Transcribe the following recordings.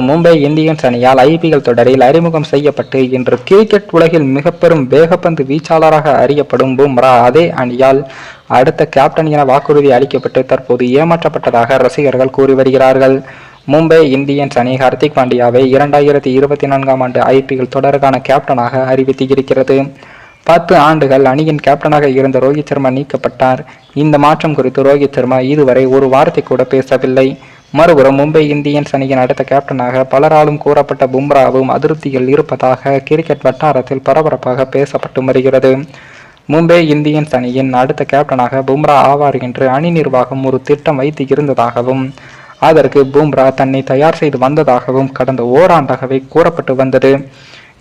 Mumbai Indians அணியால் IPL தொடரில் அறிமுகம் செய்யப்பட்டு இன்று கிரிக்கெட் உலகில் மிக பெரும் வேகப்பந்து வீச்சாளராக அறியப்படும் பும்ரா அதே அணியால் அடுத்த கேப்டன் என வாக்குறுதி அளிக்கப்பட்டு தற்போது ஏமாற்றப்பட்டதாக ரசிகர்கள் கூறி வருகிறார்கள். மும்பை இந்தியன்ஸ் அணி ஹர்திக் பாண்டியாவை இரண்டாயிரத்தி இருபத்தி நான்காம் ஆண்டு ஐபிஎல் தொடருக்கான கேப்டனாக அறிவித்து இருக்கிறது பத்து ஆண்டுகள் அணியின் கேப்டனாக இருந்த ரோஹித் சர்மா நீக்கப்பட்டார். இந்த மாற்றம் குறித்து ரோஹித் சர்மா இதுவரை ஒரு வார்த்தை கூட பேசவில்லை. மறுபுறம் மும்பை இந்தியன்ஸ் அணியின் அடுத்த கேப்டனாக பலராலும் கூறப்பட்ட பும்ராவும் அதிருப்தியில் இருப்பதாக கிரிக்கெட் வட்டாரத்தில் பரபரப்பாக பேசப்பட்டு வருகிறது. மும்பை இந்தியன்ஸ் அணியின் அடுத்த கேப்டனாக பும்ரா ஆவார் என்று அணி நிர்வாகம் ஒரு திட்டம் வைத்து இருந்ததாகவும் அதற்கு பும்ரா தன்னை தயார் செய்து வந்ததாகவும் கடந்த ஓராண்டாகவே கூறப்பட்டு வந்தது.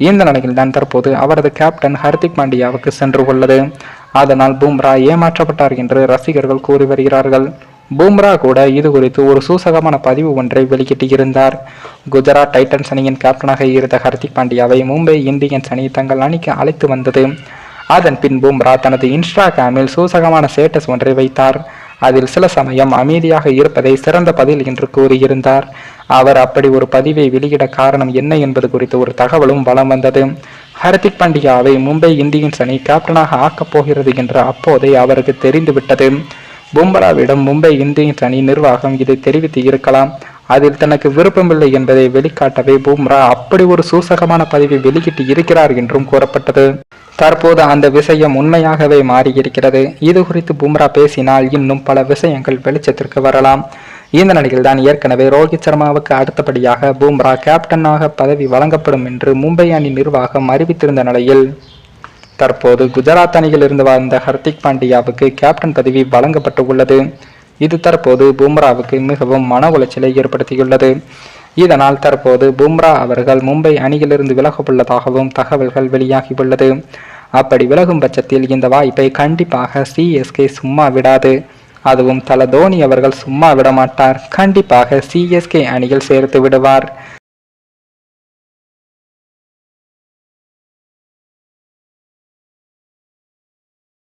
இந்த நிலையில் தான் தற்போது அவரது கேப்டன் ஹர்திக் பாண்டியாவுக்கு சென்று உள்ளது. அதனால் பும்ரா ஏமாற்றப்பட்டார் என்று ரசிகர்கள் கூறி வருகிறார்கள். பூம்ரா கூட இது குறித்து ஒரு சூசகமான பதிவு ஒன்றை வெளியிட்டிருந்தார். குஜராத் டைட்டன்ஸ் அணியின் கேப்டனாக இருந்த ஹர்திக் பாண்டியாவை மும்பை இந்தியன்ஸ் அணி தங்கள் அணிக்கு அழைத்து வந்தது. அதன் பின் பூம்ரா தனது இன்ஸ்டாகிராமில் சூசகமான ஸ்டேட்டஸ் ஒன்றை வைத்தார். அதில் சில சமயம் அமைதியாக இருப்பதை சிறந்த பதில் என்று கூறியிருந்தார். அவர் அப்படி ஒரு பதிவை வெளியிட காரணம் என்ன என்பது குறித்து ஒரு தகவலும் வலம் வந்தது. ஹர்திக் பாண்டியாவை மும்பை இந்தியன்ஸ் அணி கேப்டனாக ஆக்கப் போகிறது என்று அப்போதே அவருக்கு தெரிந்துவிட்டது. பும்ராவிடம் மும்பை இந்தியன்ஸ் அணி நிர்வாகம் இதை தெரிவித்து இருக்கலாம். அதில் தனக்கு விருப்பமில்லை என்பதை வெளிக்காட்டவே பும்ரா அப்படி ஒரு சூசகமான பதிவை வெளியிட்டு இருக்கிறார் என்றும் கூறப்பட்டது. தற்போது அந்த விஷயம் உண்மையாகவே மாறியிருக்கிறது. இது குறித்து பும்ரா பேசினால் இன்னும் பல விஷயங்கள் வெளிச்சத்திற்கு வரலாம். இந்த நிலையில் தான் ஏற்கனவே ரோஹித் சர்மாவுக்கு அடுத்தபடியாக பும்ரா கேப்டனாக பதவி வழங்கப்படும் என்று மும்பை அணி நிர்வாகம் அறிவித்திருந்த நிலையில் தற்போது குஜராத் அணியில் இருந்து வந்த ஹர்திக் பாண்டியாவுக்கு கேப்டன் பதவி வழங்கப்பட்டு உள்ளது இது தற்போது பும்ராவுக்கு மிகவும் மன உளைச்சலை ஏற்படுத்தியுள்ளது. இதனால் தற்போது பும்ரா அவர்கள் மும்பை அணியிலிருந்து விலக உள்ளதாகவும் தகவல்கள் வெளியாகியுள்ளது. அப்படி விலகும் பட்சத்தில் இந்த வாய்ப்பை கண்டிப்பாக சிஎஸ்கே சும்மா விடாது. அதுவும் தல தோனி அவர்கள் சும்மா விடமாட்டார். கண்டிப்பாக சிஎஸ்கே அணியில் சேர்த்து விடுவார்.